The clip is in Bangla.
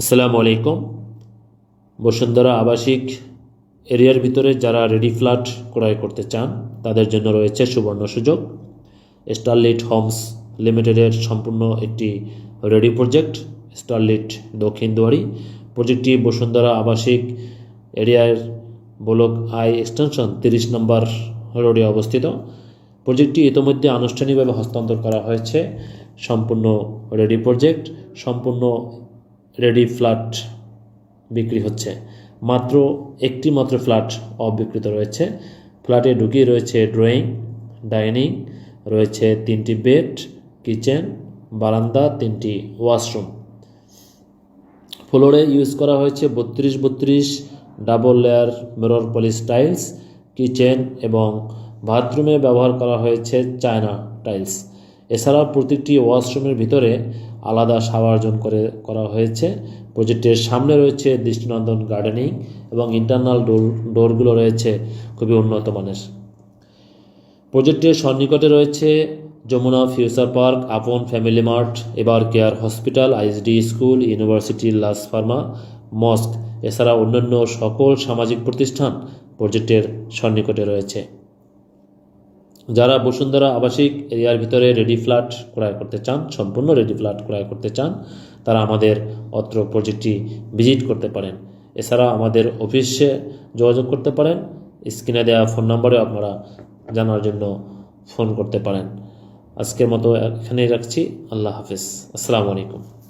আসসালামু আলাইকুম। বসুন্ধরা আবাসিক এরিয়ার ভিতরে যারা রেডি ফ্ল্যাট ক্রয় করতে চান, তাদের জন্য রয়েছে সুবর্ণ সুযোগ। স্টারলিট হোমস লিমিটেডের সম্পূর্ণ একটি রেডি প্রজেক্ট, স্টারলিট দক্ষিণ দুয়ারি। প্রজেক্টটি বসুন্ধরা আবাসিক এরিয়ার ব্লক আই এক্সটেনশন তিরিশ নম্বর রোডে অবস্থিত। প্রজেক্টটি ইতোমধ্যে আনুষ্ঠানিকভাবে হস্তান্তর করা হয়েছে। সম্পূর্ণ রেডি প্রজেক্ট, সম্পূর্ণ রেডি ফ্ল্যাট বিক্রি হচ্ছে। মাত্র একটি মাত্র ফ্ল্যাট অবিকৃত রয়েছে। ফ্ল্যাটে ঢুকিয়ে রয়েছে ড্রয়িং ডাইনিং রয়েছে তিনটি বেড কিচেন বারান্দা, তিনটি ওয়াশরুম ফ্লোরে ইউজ করা হয়েছে বত্রিশ বত্রিশ double layer mirror polish tiles kitchen এবং বাথরুমে ব্যবহার করা হয়েছে চায়না টাইলস এছাড়া প্রতিটি ওয়াশরুমের ভিতরে আলাদা শাওয়ার জোন করে করা হয়েছে। প্রজেক্টের সামনে রয়েছে দৃষ্টিনন্দন গার্ডেনিং এবং ইন্টারনাল ডোর, ডোরগুলো রয়েছে খুবই উন্নত মানের। প্রজেক্টের সন্নিকটে রয়েছে Jamuna future park, Apon family mart, Evercare hospital, ISD school, university Lazz pharma, mosque. এছাড়া অন্যান্য সকল সামাজিক প্রতিষ্ঠান প্রজেক্টের সন্নিকটে রয়েছে। যারা বসুন্ধরা আবাসিক এরিয়ার ভিতরে রেডি ফ্ল্যাট ক্রয় করতে চান, সম্পূর্ণ রেডি ফ্ল্যাট ক্রয় করতে চান, তারা আমাদের অত্র প্রজেক্টটি ভিজিট করতে পারেন। এছাড়া আমাদের অফিসে যোগাযোগ করতে পারেন। স্ক্রিনে দেওয়া ফোন নম্বরে আপনারা জানার জন্য ফোন করতে পারেন। আজকের মতো এখানেই রাখছি। আল্লাহ হাফিজ। আসসালামু আলাইকুম।